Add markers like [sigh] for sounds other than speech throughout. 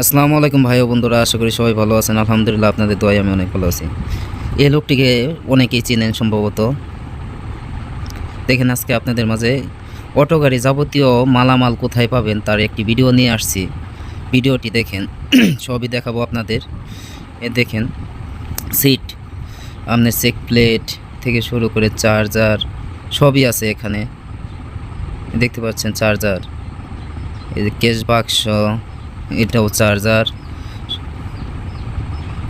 আসসালামু আলাইকুম ভাই ও বন্ধুরা, আশা করি সবাই ভালো আছেন। আলহামদুলিল্লাহ, আপনাদের দোয়াই আমি অনেক ভালো আছি। এই লোকটিকে অনেকেই চেনেন সম্ভবত। দেখেন আজকে আপনাদের মাঝে অটো গাড়ি যাবতীয় মালামাল কোথায় পাবেন তার একটি ভিডিও নিয়ে আসছি। ভিডিওটি দেখেন, [clears throat] সবই দেখাবো আপনাদের। এ দেখেন, সিট, আপনার চেক প্লেট থেকে শুরু করে চার্জার, সবই আছে এখানে। দেখতে পাচ্ছেন চার্জার। এই যে কেস বাক্স এটাও চার্জার।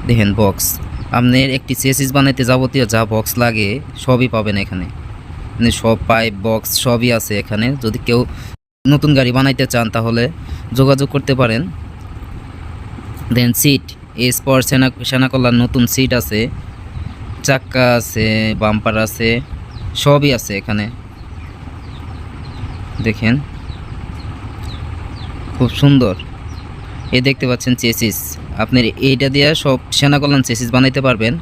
দেখেন বক্স আপনার একটি চেসিস বানাইতে যাবতীয় যা বক্স লাগে, সবই পাবেন এখানে। মানে সব পাইপ বক্স সবই আছে এখানে। যদি কেউ নতুন গাড়ি বানাইতে চান, তাহলে যোগাযোগ করতে পারেন। দেন সিট এই স্পর সেনা সেনাকল্যাণ নতুন সিট আছে। চাক্কা আছে বাম্পার আছে, সবই আছে এখানে। দেখেন। খুব সুন্দর। এই দেখতে পাচ্ছেন চেসিস। আপনি এইটা দিয়ে সব সেনা কল্যাণ চেসিস বানাইতে পারবেন।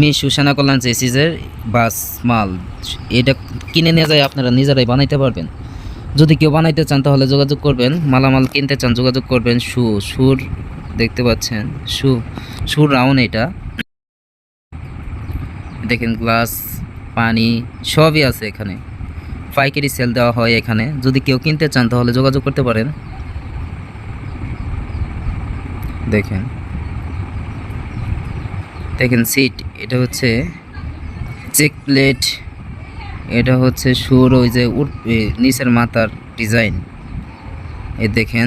মিশু সেনা কল্যাণ চেসিসের বাস মাল। এটা কিনে নিয়ে যায় আপনারা নিজেরাই বানাইতে পারবেন। যদি কেউ বানাইতে চান তাহলে যোগাযোগ করবেন। মালামাল কিনতে চান যোগাযোগ করবেন। শু সুর দেখতে পাচ্ছেন। শু সুর রাউন্ড এটা। দেখেন গ্লাস, পানি, সবই আছে এখানে। পাইকারি সেল দেওয়া হয় এখানে। যদি কেউ কিনতে চান তাহলে যোগাযোগ করতে পারেন। দেখেন। দেখেন সিট এটা হচ্ছে চেক প্লেট এটা হচ্ছে সুর ওই যে এ, নিচের মাথার ডিজাইন এই দেখেন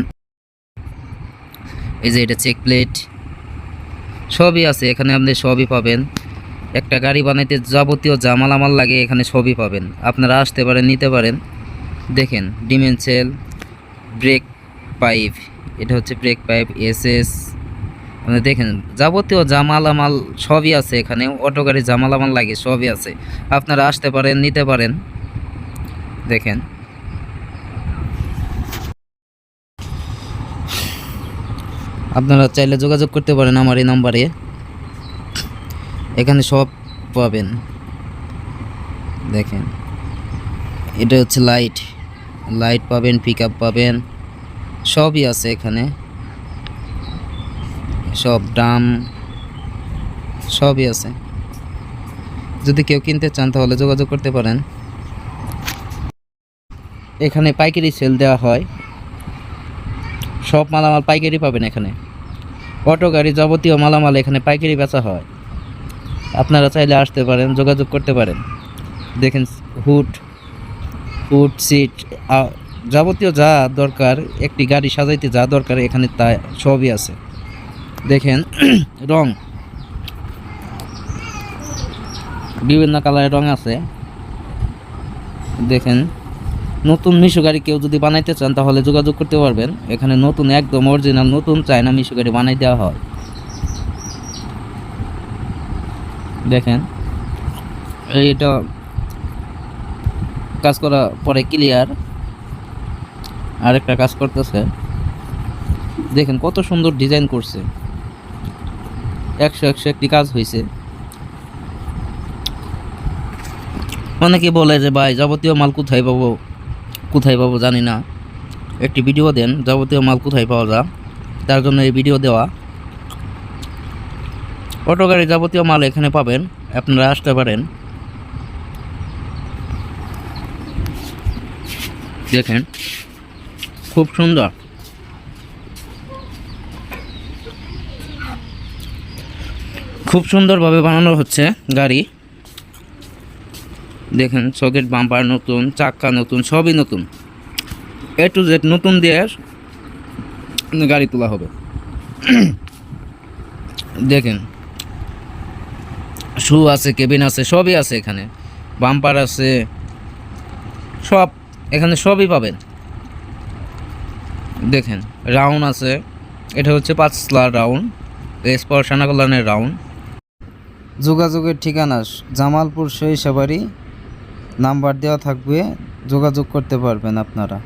এই যে এটা চেক প্লেট সবই আছে এখানে আপনি সবই পাবেন। একটা গাড়ি বানাইতে যাবতীয় যা মালামাল লাগে এখানে সবই পাবেন। আপনারা আসতে পারেন নিতে পারেন। দেখেন ডিমেনসেল ব্রেক পাইপ এটা হচ্ছে ব্রেক পাইপ এসএস মানে দেখেন, যাবতীয় জামালামাল সবই আছে এখানে, অটো গাড়ি জামালামাল লাগে সবই আছে। আপনারা আসতে পারেন, নিতে পারেন। দেখেন। আপনারা চাইলে যোগাযোগ করতে পারেন আমার এই নাম্বারে। এখানে সব পাবেন। দেখেন। এটা হচ্ছে লাইট। লাইট পাবেন পিক পাবেন। সবই আছে এখানে। সব ড্রাম সবই আছে। যদি কেউ কিনতে চান তাহলে যোগাযোগ করতে পারেন। এখানে পাইকারি সেল দেওয়া হয়। সব মালামাল পাইকারি পাবেন এখানে। অটো, গাড়ি যাবতীয় মালামাল এখানে পাইকারি বেচা হয়। আপনারা চাইলে আসতে পারেন, যোগাযোগ করতে পারেন। দেখেন, হুড হুড, সিট যাবতীয় যা দরকার, একটি গাড়ি সাজাইতে যা দরকার, এখানে তা সবই আছে। দেখেন, [clears throat] রং। বিভিন্ন কালারের রং আছে। দেখেন, নতুন মিশু গাড়ি কেউ যদি বানাইতে চান, তাহলে যোগাযোগ করতে পারবেন। এখানে নতুন, একদম অরিজিনাল নতুন চায়না মিশু গাড়ি বানাই দেওয়া হয়। দেখেন, এইটা কাজ করা পরে ক্লিয়ার আরেকটা কাজ করতেছে। দেখেন কত সুন্দর ডিজাইন করছে। একশো একশো একটি কাজ হয়েছে অনেকে বলে যে, ভাই, যাবতীয় মাল কোথায় পাবো? কোথায় পাবো জানি না। একটি ভিডিও দেন, যাবতীয় মাল কোথায় পাওয়া যায়? তার জন্য এই ভিডিও দেওয়া। অটো গাড়ি যাবতীয় মাল এখানে পাবেন, আপনারা আসতে পারেন। দেখেন খুব সুন্দর। খুব সুন্দরভাবে বানানো হচ্ছে গাড়ি। দেখেন সকেট বাম্পার নতুন চাক্কা নতুন, সবই নতুন। এ টু জেড নতুন দিয়ে গাড়ি তোলা হবে। দেখেন শু আছে কেবিন আছে, সবই আছে এখানে। বাম্পার আছে, সব, এখানে সবই পাবেন। দেখেন রাউন্ড আছে। এটা হচ্ছে পাঁচলা রাউন্ড এসপর সানাকল্যাণের রাউন্ড যোগাযোগের ঠিকানা, জামালপুর সরিষাবাড়ি নাম্বার দেওয়া থাকবে, যোগাযোগ করতে পারবেন আপনারা।